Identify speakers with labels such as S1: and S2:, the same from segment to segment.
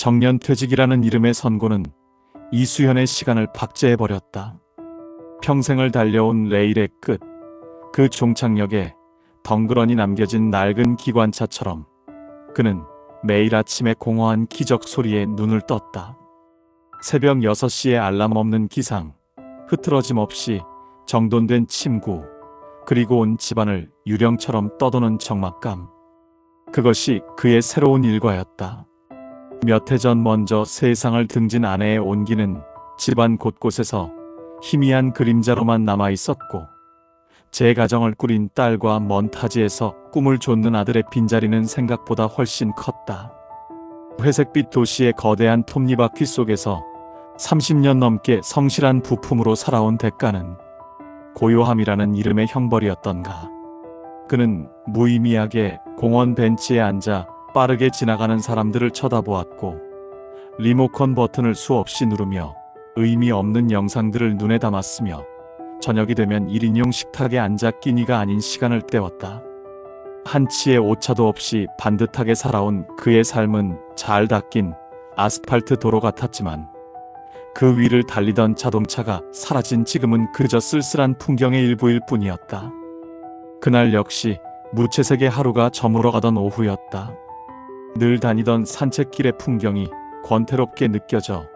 S1: 정년퇴직이라는 이름의 선고는 이수현의 시간을 박제해버렸다. 평생을 달려온 레일의 끝, 그 종착역에 덩그러니 남겨진 낡은 기관차처럼 그는 매일 아침에 공허한 기적 소리에 눈을 떴다. 새벽 6시에 알람 없는 기상, 흐트러짐 없이 정돈된 침구, 그리고 온 집안을 유령처럼 떠도는 적막감. 그것이 그의 새로운 일과였다. 몇 해 전 먼저 세상을 등진 아내의 온기는 집안 곳곳에서 희미한 그림자로만 남아 있었고, 제 가정을 꾸린 딸과 먼 타지에서 꿈을 좇는 아들의 빈자리는 생각보다 훨씬 컸다. 회색빛 도시의 거대한 톱니바퀴 속에서 30년 넘게 성실한 부품으로 살아온 대가는 고요함이라는 이름의 형벌이었던가. 그는 무의미하게 공원 벤치에 앉아 빠르게 지나가는 사람들을 쳐다보았고, 리모컨 버튼을 수없이 누르며 의미 없는 영상들을 눈에 담았으며, 저녁이 되면 1인용 식탁에 앉아 끼니가 아닌 시간을 때웠다. 한치의 오차도 없이 반듯하게 살아온 그의 삶은 잘 닦인 아스팔트 도로 같았지만 그 위를 달리던 자동차가 사라진 지금은 그저 쓸쓸한 풍경의 일부일 뿐이었다. 그날 역시 무채색의 하루가 저물어가던 오후였다. 늘 다니던 산책길의 풍경이 권태롭게 느껴져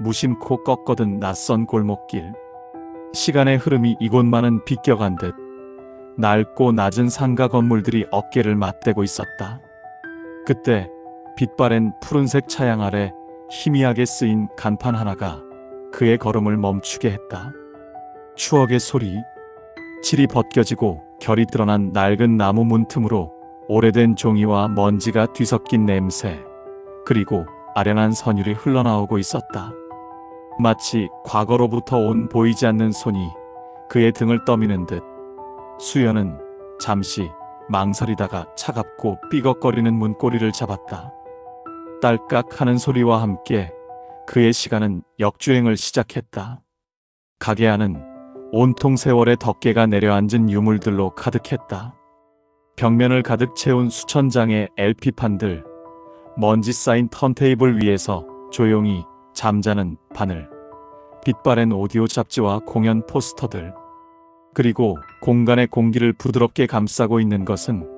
S1: 무심코 꺾거든 낯선 골목길. 시간의 흐름이 이곳만은 비껴간 듯 낡고 낮은 상가 건물들이 어깨를 맞대고 있었다. 그때 빛바랜 푸른색 차양 아래 희미하게 쓰인 간판 하나가 그의 걸음을 멈추게 했다. 추억의 소리, 칠이 벗겨지고 결이 드러난 낡은 나무 문틈으로 오래된 종이와 먼지가 뒤섞인 냄새, 그리고 아련한 선율이 흘러나오고 있었다. 마치 과거로부터 온 보이지 않는 손이 그의 등을 떠미는 듯 수연은 잠시 망설이다가 차갑고 삐걱거리는 문고리를 잡았다. 딸깍 하는 소리와 함께 그의 시간은 역주행을 시작했다. 가게 안은 온통 세월의 덮개가 내려앉은 유물들로 가득했다. 벽면을 가득 채운 수천 장의 LP판들, 먼지 쌓인 턴테이블 위에서 조용히 잠자는 바늘, 빛바랜 오디오 잡지와 공연 포스터들, 그리고 공간의 공기를 부드럽게 감싸고 있는 것은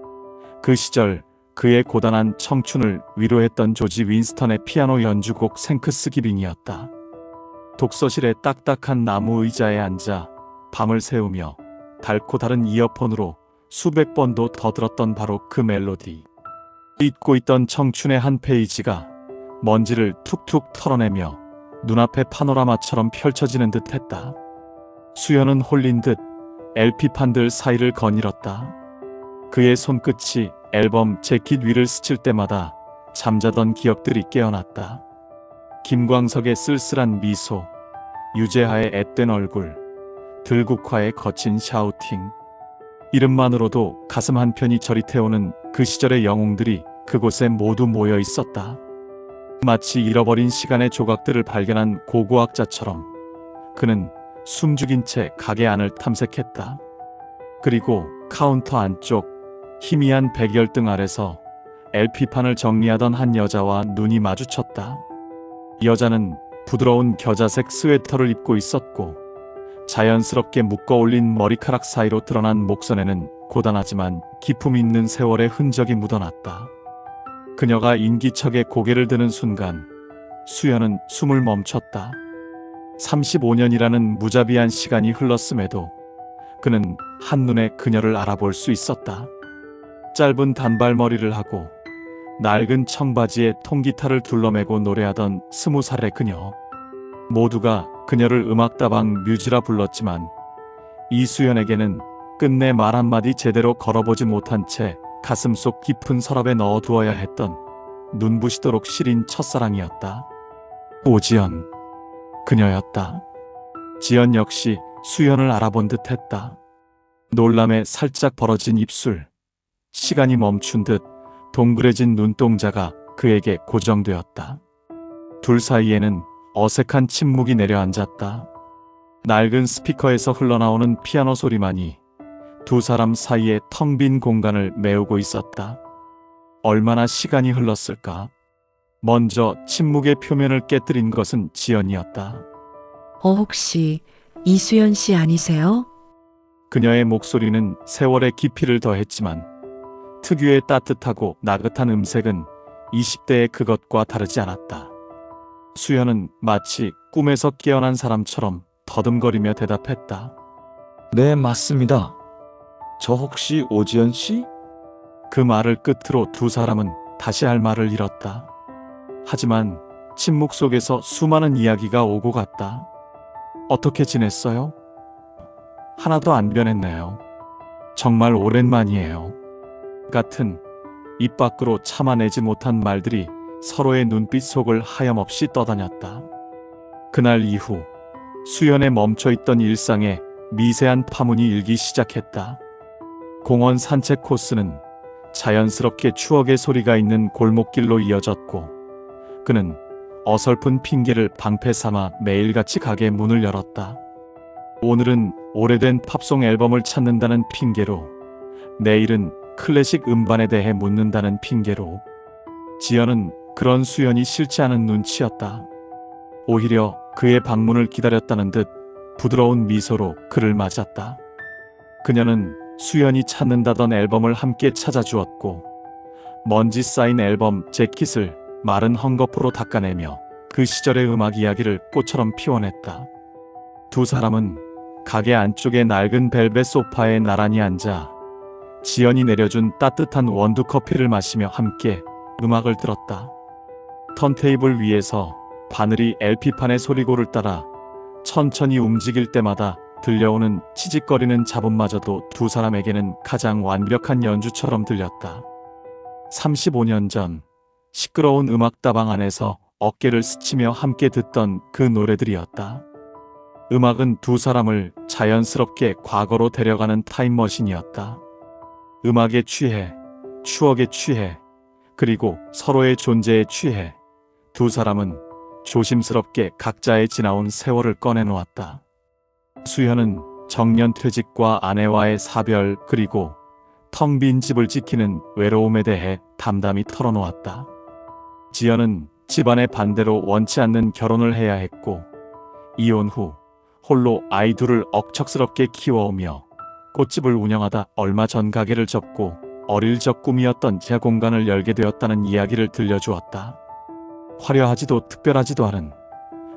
S1: 그 시절 그의 고단한 청춘을 위로했던 조지 윈스턴의 피아노 연주곡 생크스 기빙이었다. 독서실의 딱딱한 나무 의자에 앉아 밤을 새우며 달고 다른 이어폰으로 수백 번도 더 들었던 바로 그 멜로디. 잊고 있던 청춘의 한 페이지가 먼지를 툭툭 털어내며 눈앞의 파노라마처럼 펼쳐지는 듯 했다. 수연은 홀린 듯 LP판들 사이를 거닐었다. 그의 손끝이 앨범 재킷 위를 스칠 때마다 잠자던 기억들이 깨어났다. 김광석의 쓸쓸한 미소, 유재하의 앳된 얼굴, 들국화의 거친 샤우팅. 이름만으로도 가슴 한편이 저릿해오는 그 시절의 영웅들이 그곳에 모두 모여 있었다. 마치 잃어버린 시간의 조각들을 발견한 고고학자처럼 그는 숨죽인 채 가게 안을 탐색했다. 그리고 카운터 안쪽 희미한 백열등 아래서 LP판을 정리하던 한 여자와 눈이 마주쳤다. 여자는 부드러운 겨자색 스웨터를 입고 있었고 자연스럽게 묶어 올린 머리카락 사이로 드러난 목선에는 고단하지만 기품 있는 세월의 흔적이 묻어났다. 그녀가 인기척에 고개를 드는 순간 수연은 숨을 멈췄다. 35년이라는 무자비한 시간이 흘렀음에도 그는 한눈에 그녀를 알아볼 수 있었다. 짧은 단발머리를 하고 낡은 청바지에 통기타를 둘러매고 노래하던 스무 살의 그녀. 모두가 그녀를 음악다방 뮤지라 불렀지만 이수연에게는 끝내 말 한마디 제대로 걸어보지 못한 채 가슴 속 깊은 서랍에 넣어두어야 했던 눈부시도록 시린 첫사랑이었다. 오지연. 그녀였다. 지연 역시 수연을 알아본 듯 했다. 놀람에 살짝 벌어진 입술, 시간이 멈춘 듯 동그래진 눈동자가 그에게 고정되었다. 둘 사이에는 어색한 침묵이 내려앉았다. 낡은 스피커에서 흘러나오는 피아노 소리만이 두 사람 사이의 텅 빈 공간을 메우고 있었다. 얼마나 시간이 흘렀을까? 먼저 침묵의 표면을 깨뜨린 것은 지연이었다.
S2: 어, 혹시 이수연 씨 아니세요?
S1: 그녀의 목소리는 세월의 깊이를 더했지만 특유의 따뜻하고 나긋한 음색은 20대의 그것과 다르지 않았다. 수연은 마치 꿈에서 깨어난 사람처럼 더듬거리며 대답했다.
S3: 네, 맞습니다. 저 혹시 오지연 씨?
S1: 그 말을 끝으로 두 사람은 다시 할 말을 잃었다. 하지만 침묵 속에서 수많은 이야기가 오고 갔다. 어떻게 지냈어요? 하나도 안 변했네요. 정말 오랜만이에요. 같은 입 밖으로 참아내지 못한 말들이 서로의 눈빛 속을 하염없이 떠다녔다. 그날 이후 수연에 멈춰있던 일상에 미세한 파문이 일기 시작했다. 공원 산책 코스는 자연스럽게 추억의 소리가 있는 골목길로 이어졌고 그는 어설픈 핑계를 방패 삼아 매일같이 가게 문을 열었다. 오늘은 오래된 팝송 앨범을 찾는다는 핑계로 내일은 클래식 음반에 대해 묻는다는 핑계로 지연은 그런 수연이 싫지 않은 눈치였다. 오히려 그의 방문을 기다렸다는 듯 부드러운 미소로 그를 맞았다. 그녀는 수연이 찾는다던 앨범을 함께 찾아주었고 먼지 쌓인 앨범 재킷을 마른 헝겊으로 닦아내며 그 시절의 음악 이야기를 꽃처럼 피워냈다. 두 사람은 가게 안쪽의 낡은 벨벳 소파에 나란히 앉아 지연이 내려준 따뜻한 원두 커피를 마시며 함께 음악을 들었다. 턴테이블 위에서 바늘이 LP판의 소리고를 따라 천천히 움직일 때마다 들려오는 치직거리는 잡음마저도 두 사람에게는 가장 완벽한 연주처럼 들렸다. 35년 전 시끄러운 음악다방 안에서 어깨를 스치며 함께 듣던 그 노래들이었다. 음악은 두 사람을 자연스럽게 과거로 데려가는 타임머신이었다. 음악에 취해, 추억에 취해, 그리고 서로의 존재에 취해 두 사람은 조심스럽게 각자의 지나온 세월을 꺼내놓았다. 수현은 정년 퇴직과 아내와의 사별 그리고 텅 빈 집을 지키는 외로움에 대해 담담히 털어놓았다. 지연은 집안의 반대로 원치 않는 결혼을 해야 했고 이혼 후 홀로 아이 둘을 억척스럽게 키워오며 꽃집을 운영하다 얼마 전 가게를 접고 어릴 적 꿈이었던 제 공간을 열게 되었다는 이야기를 들려주었다. 화려하지도 특별하지도 않은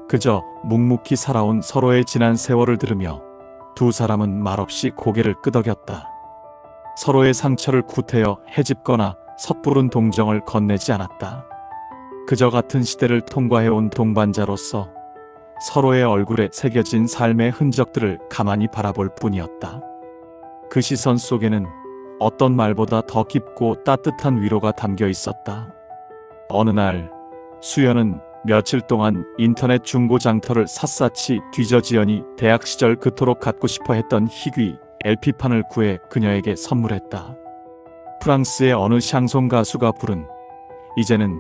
S1: 그저 묵묵히 살아온 서로의 지난 세월을 들으며 두 사람은 말없이 고개를 끄덕였다. 서로의 상처를 구태여 헤집거나 섣부른 동정을 건네지 않았다. 그저 같은 시대를 통과해온 동반자로서 서로의 얼굴에 새겨진 삶의 흔적들을 가만히 바라볼 뿐이었다. 그 시선 속에는 어떤 말보다 더 깊고 따뜻한 위로가 담겨 있었다. 어느 날 수연은 며칠 동안 인터넷 중고 장터를 샅샅이 뒤져 지연이 대학 시절 그토록 갖고 싶어 했던 희귀 LP판을 구해 그녀에게 선물했다. 프랑스의 어느 샹송 가수가 부른 이제는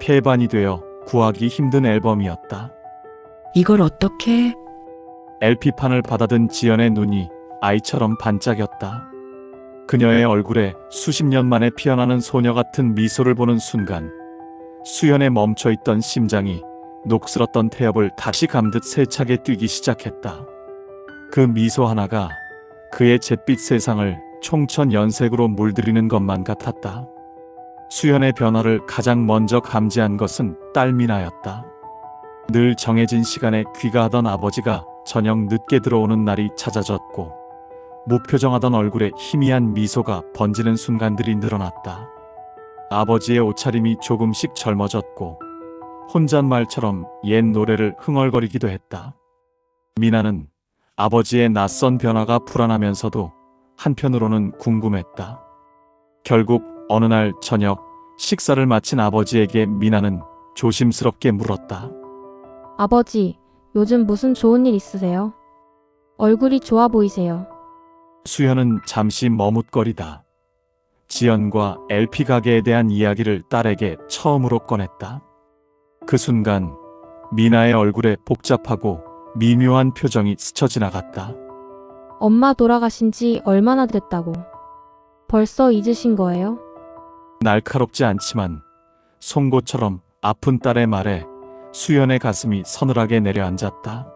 S1: 폐반이 되어 구하기 힘든 앨범이었다.
S2: 이걸 어떻게?
S1: LP판을 받아든 지연의 눈이 아이처럼 반짝였다. 그녀의 얼굴에 수십 년 만에 피어나는 소녀 같은 미소를 보는 순간 수연에 멈춰있던 심장이 녹슬었던 태엽을 다시 감듯 세차게 뛰기 시작했다. 그 미소 하나가 그의 잿빛 세상을 총천 연색으로 물들이는 것만 같았다. 수연의 변화를 가장 먼저 감지한 것은 딸 미나였다. 늘 정해진 시간에 귀가하던 아버지가 저녁 늦게 들어오는 날이 찾아졌고 무표정하던 얼굴에 희미한 미소가 번지는 순간들이 늘어났다. 아버지의 옷차림이 조금씩 젊어졌고 혼잣말처럼 옛 노래를 흥얼거리기도 했다. 미나는 아버지의 낯선 변화가 불안하면서도 한편으로는 궁금했다. 결국 어느 날 저녁 식사를 마친 아버지에게 미나는 조심스럽게 물었다.
S4: 아버지, 요즘 무슨 좋은 일 있으세요? 얼굴이 좋아 보이세요.
S1: 수현은 잠시 머뭇거리다. 지연과 LP 가게에 대한 이야기를 딸에게 처음으로 꺼냈다. 그 순간 미나의 얼굴에 복잡하고 미묘한 표정이 스쳐 지나갔다.
S4: 엄마 돌아가신 지 얼마나 됐다고. 벌써 잊으신 거예요?
S1: 날카롭지 않지만 송곳처럼 아픈 딸의 말에 수연의 가슴이 서늘하게 내려앉았다.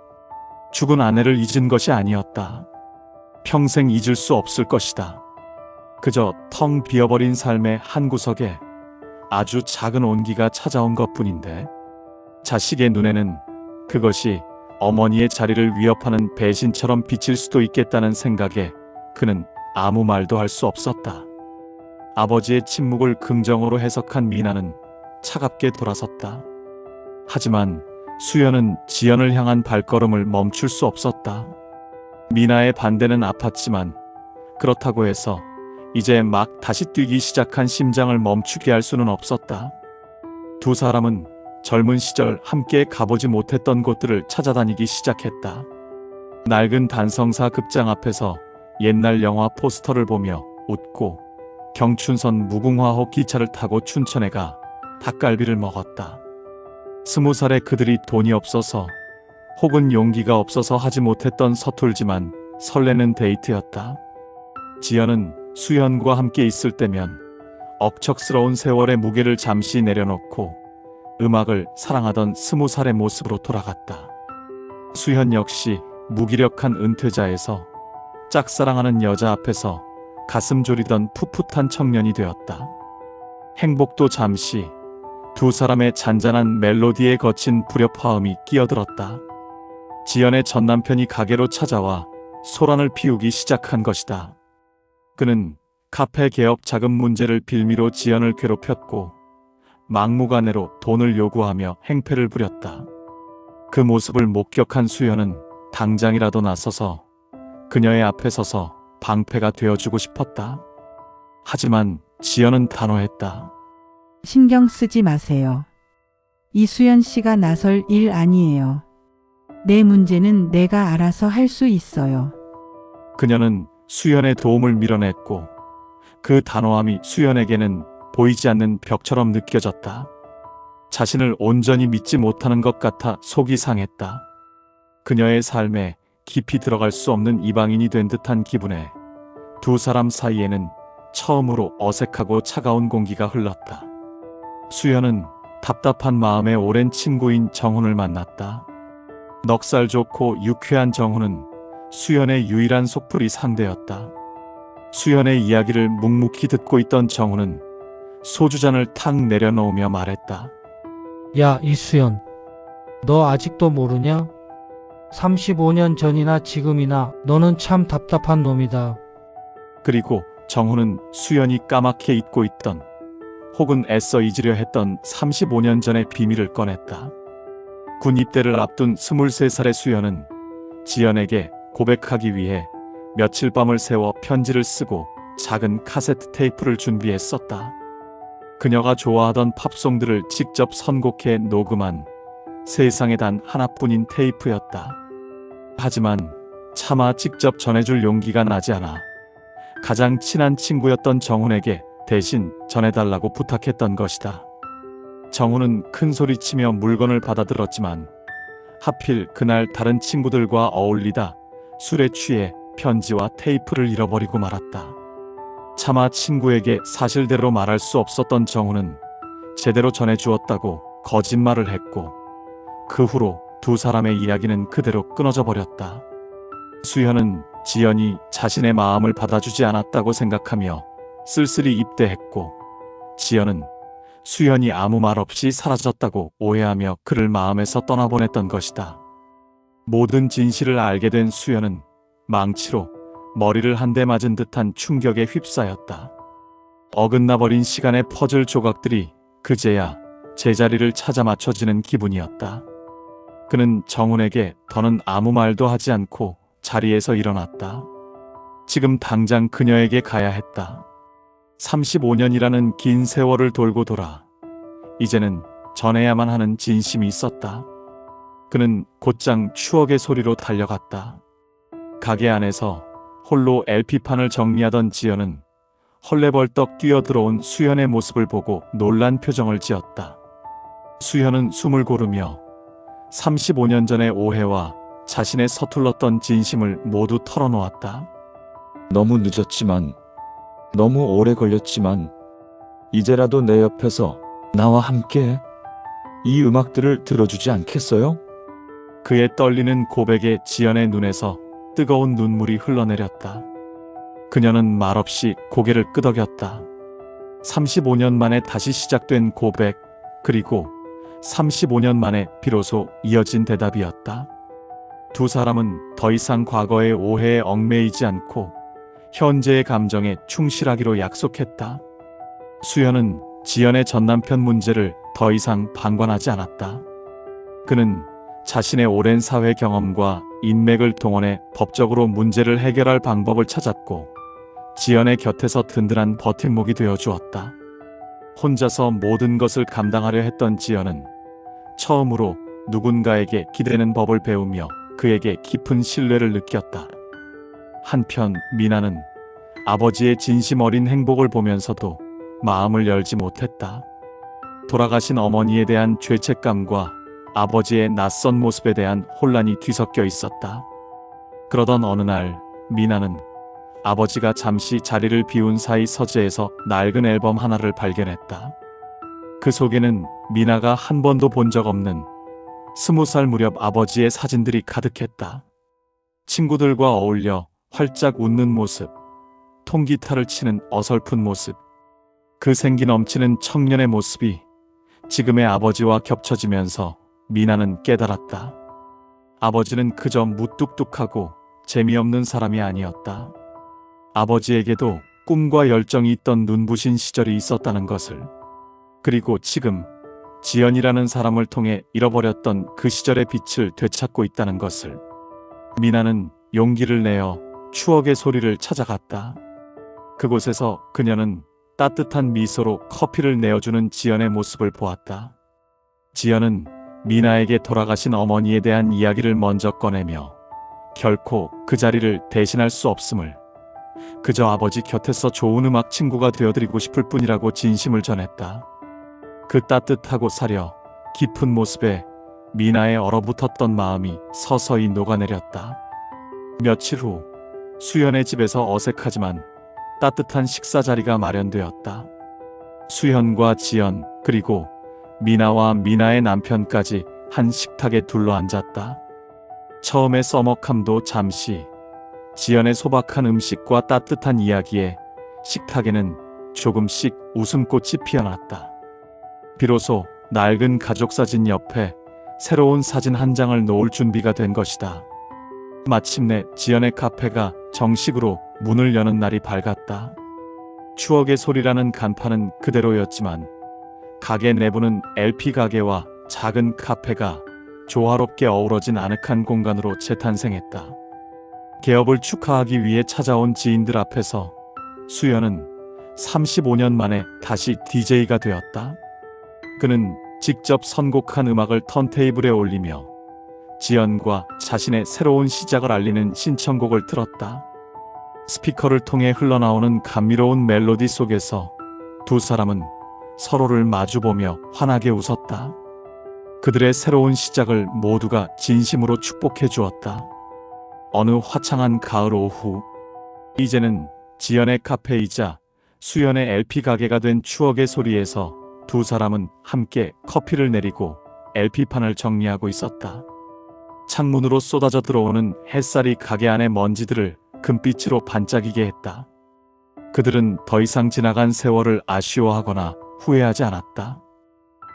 S1: 죽은 아내를 잊은 것이 아니었다. 평생 잊을 수 없을 것이다. 그저 텅 비어버린 삶의 한 구석에 아주 작은 온기가 찾아온 것 뿐인데, 자식의 눈에는 그것이 어머니의 자리를 위협하는 배신처럼 비칠 수도 있겠다는 생각에 그는 아무 말도 할 수 없었다. 아버지의 침묵을 긍정으로 해석한 미나는 차갑게 돌아섰다. 하지만 수연은 지연을 향한 발걸음을 멈출 수 없었다. 미나의 반대는 아팠지만 그렇다고 해서 이제 막 다시 뛰기 시작한 심장을 멈추게 할 수는 없었다. 두 사람은 젊은 시절 함께 가보지 못했던 곳들을 찾아다니기 시작했다. 낡은 단성사 극장 앞에서 옛날 영화 포스터를 보며 웃고 경춘선 무궁화호 기차를 타고 춘천에 가 닭갈비를 먹었다. 스무 살의 그들이 돈이 없어서 혹은 용기가 없어서 하지 못했던 서툴지만 설레는 데이트였다. 지연은 수연과 함께 있을 때면 억척스러운 세월의 무게를 잠시 내려놓고 음악을 사랑하던 스무 살의 모습으로 돌아갔다. 수현 역시 무기력한 은퇴자에서 짝사랑하는 여자 앞에서 가슴 졸이던 풋풋한 청년이 되었다. 행복도 잠시 두 사람의 잔잔한 멜로디에 거친 불협화음이 끼어들었다. 지연의 전 남편이 가게로 찾아와 소란을 피우기 시작한 것이다. 그는 카페 개업 자금 문제를 빌미로 지연을 괴롭혔고 막무가내로 돈을 요구하며 행패를 부렸다. 그 모습을 목격한 수연은 당장이라도 나서서 그녀의 앞에 서서 방패가 되어주고 싶었다. 하지만 지연은 단호했다.
S5: 신경 쓰지 마세요. 이수연 씨가 나설 일 아니에요. 내 문제는 내가 알아서 할 수 있어요.
S1: 그녀는 수연의 도움을 밀어냈고 그 단호함이 수연에게는 보이지 않는 벽처럼 느껴졌다. 자신을 온전히 믿지 못하는 것 같아 속이 상했다. 그녀의 삶에 깊이 들어갈 수 없는 이방인이 된 듯한 기분에 두 사람 사이에는 처음으로 어색하고 차가운 공기가 흘렀다. 수연은 답답한 마음에 오랜 친구인 정훈을 만났다. 넉살 좋고 유쾌한 정훈은 수연의 유일한 속풀이 상대였다. 수연의 이야기를 묵묵히 듣고 있던 정훈은 소주잔을 탁 내려놓으며 말했다.
S6: 야, 이수연. 너 아직도 모르냐? 35년 전이나 지금이나 너는 참 답답한 놈이다.
S1: 그리고 정훈은 수연이 까맣게 잊고 있던 혹은 애써 잊으려 했던 35년 전의 비밀을 꺼냈다. 군 입대를 앞둔 23살의 수연은 지연에게 고백하기 위해 며칠 밤을 새워 편지를 쓰고 작은 카세트 테이프를 준비했었다. 그녀가 좋아하던 팝송들을 직접 선곡해 녹음한 세상에 단 하나뿐인 테이프였다. 하지만 차마 직접 전해줄 용기가 나지 않아 가장 친한 친구였던 정훈에게 대신 전해달라고 부탁했던 것이다. 정훈은 큰 소리치며 물건을 받아들었지만 하필 그날 다른 친구들과 어울리다 술에 취해 편지와 테이프를 잃어버리고 말았다. 차마 친구에게 사실대로 말할 수 없었던 정훈은 제대로 전해주었다고 거짓말을 했고 그 후로 두 사람의 이야기는 그대로 끊어져 버렸다. 수현은 지연이 자신의 마음을 받아주지 않았다고 생각하며 쓸쓸히 입대했고 지연은 수현이 아무 말 없이 사라졌다고 오해하며 그를 마음에서 떠나보냈던 것이다. 모든 진실을 알게 된 수연은 망치로 머리를 한 대 맞은 듯한 충격에 휩싸였다. 어긋나버린 시간의 퍼즐 조각들이 그제야 제자리를 찾아 맞춰지는 기분이었다. 그는 정훈에게 더는 아무 말도 하지 않고 자리에서 일어났다. 지금 당장 그녀에게 가야 했다. 35년이라는 긴 세월을 돌고 돌아 이제는 전해야만 하는 진심이 있었다. 그는 곧장 추억의 소리로 달려갔다. 가게 안에서 홀로 LP판을 정리하던 지연은 헐레벌떡 뛰어들어온 수연의 모습을 보고 놀란 표정을 지었다. 수연은 숨을 고르며 35년 전의 오해와 자신의 서툴렀던 진심을 모두 털어놓았다.
S3: 너무 늦었지만, 너무 오래 걸렸지만, 이제라도 내 옆에서 나와 함께 이 음악들을 들어주지 않겠어요?
S1: 그의 떨리는 고백에 지연의 눈에서 뜨거운 눈물이 흘러내렸다. 그녀는 말없이 고개를 끄덕였다. 35년 만에 다시 시작된 고백, 그리고 35년 만에 비로소 이어진 대답이었다. 두 사람은 더 이상 과거의 오해에 얽매이지 않고 현재의 감정에 충실하기로 약속했다. 수연은 지연의 전남편 문제를 더 이상 방관하지 않았다. 그는 자신의 오랜 사회 경험과 인맥을 동원해 법적으로 문제를 해결할 방법을 찾았고 지연의 곁에서 든든한 버팀목이 되어 주었다. 혼자서 모든 것을 감당하려 했던 지연은 처음으로 누군가에게 기대는 법을 배우며 그에게 깊은 신뢰를 느꼈다. 한편 미나는 아버지의 진심 어린 행복을 보면서도 마음을 열지 못했다. 돌아가신 어머니에 대한 죄책감과 아버지의 낯선 모습에 대한 혼란이 뒤섞여 있었다. 그러던 어느 날 미나는 아버지가 잠시 자리를 비운 사이 서재에서 낡은 앨범 하나를 발견했다. 그 속에는 미나가 한 번도 본 적 없는 스무 살 무렵 아버지의 사진들이 가득했다. 친구들과 어울려 활짝 웃는 모습, 통기타를 치는 어설픈 모습, 그 생기 넘치는 청년의 모습이 지금의 아버지와 겹쳐지면서 미나는 깨달았다. 아버지는 그저 무뚝뚝하고 재미없는 사람이 아니었다. 아버지에게도 꿈과 열정이 있던 눈부신 시절이 있었다는 것을. 그리고 지금 지연이라는 사람을 통해 잃어버렸던 그 시절의 빛을 되찾고 있다는 것을. 미나는 용기를 내어 추억의 소리를 찾아갔다. 그곳에서 그녀는 따뜻한 미소로 커피를 내어주는 지연의 모습을 보았다. 지연은 미나에게 돌아가신 어머니에 대한 이야기를 먼저 꺼내며 결코 그 자리를 대신할 수 없음을 그저 아버지 곁에서 좋은 음악 친구가 되어드리고 싶을 뿐이라고 진심을 전했다. 그 따뜻하고 사려 깊은 모습에 미나의 얼어붙었던 마음이 서서히 녹아내렸다. 며칠 후 수연의 집에서 어색하지만 따뜻한 식사 자리가 마련되었다. 수현과 지연 그리고 미나와 미나의 남편까지 한 식탁에 둘러앉았다. 처음의 써먹함도 잠시 지연의 소박한 음식과 따뜻한 이야기에 식탁에는 조금씩 웃음꽃이 피어났다. 비로소 낡은 가족 사진 옆에 새로운 사진 한 장을 놓을 준비가 된 것이다. 마침내 지연의 카페가 정식으로 문을 여는 날이 밝았다. 추억의 소리라는 간판은 그대로였지만 가게 내부는 LP 가게와 작은 카페가 조화롭게 어우러진 아늑한 공간으로 재탄생했다. 개업을 축하하기 위해 찾아온 지인들 앞에서 수연은 35년 만에 다시 DJ가 되었다. 그는 직접 선곡한 음악을 턴테이블에 올리며 지연과 자신의 새로운 시작을 알리는 신청곡을 틀었다. 스피커를 통해 흘러나오는 감미로운 멜로디 속에서 두 사람은 서로를 마주보며 환하게 웃었다. 그들의 새로운 시작을 모두가 진심으로 축복해 주었다. 어느 화창한 가을 오후, 이제는 지연의 카페이자 수연의 LP 가게가 된 추억의 소리에서 두 사람은 함께 커피를 내리고 LP판을 정리하고 있었다. 창문으로 쏟아져 들어오는 햇살이 가게 안의 먼지들을 금빛으로 반짝이게 했다. 그들은 더 이상 지나간 세월을 아쉬워하거나 후회하지 않았다.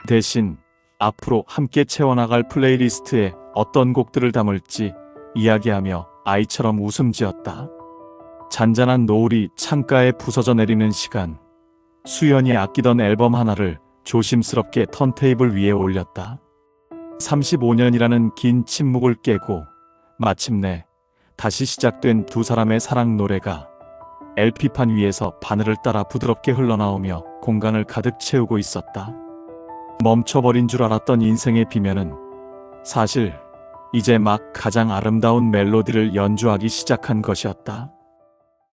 S1: 대신 앞으로 함께 채워나갈 플레이리스트에 어떤 곡들을 담을지 이야기하며 아이처럼 웃음 지었다. 잔잔한 노을이 창가에 부서져 내리는 시간. 수연이 아끼던 앨범 하나를 조심스럽게 턴테이블 위에 올렸다. 35년이라는 긴 침묵을 깨고 마침내 다시 시작된 두 사람의 사랑 노래가 LP판 위에서 바늘을 따라 부드럽게 흘러나오며 공간을 가득 채우고 있었다. 멈춰버린 줄 알았던 인생의 비면은 사실 이제 막 가장 아름다운 멜로디를 연주하기 시작한 것이었다.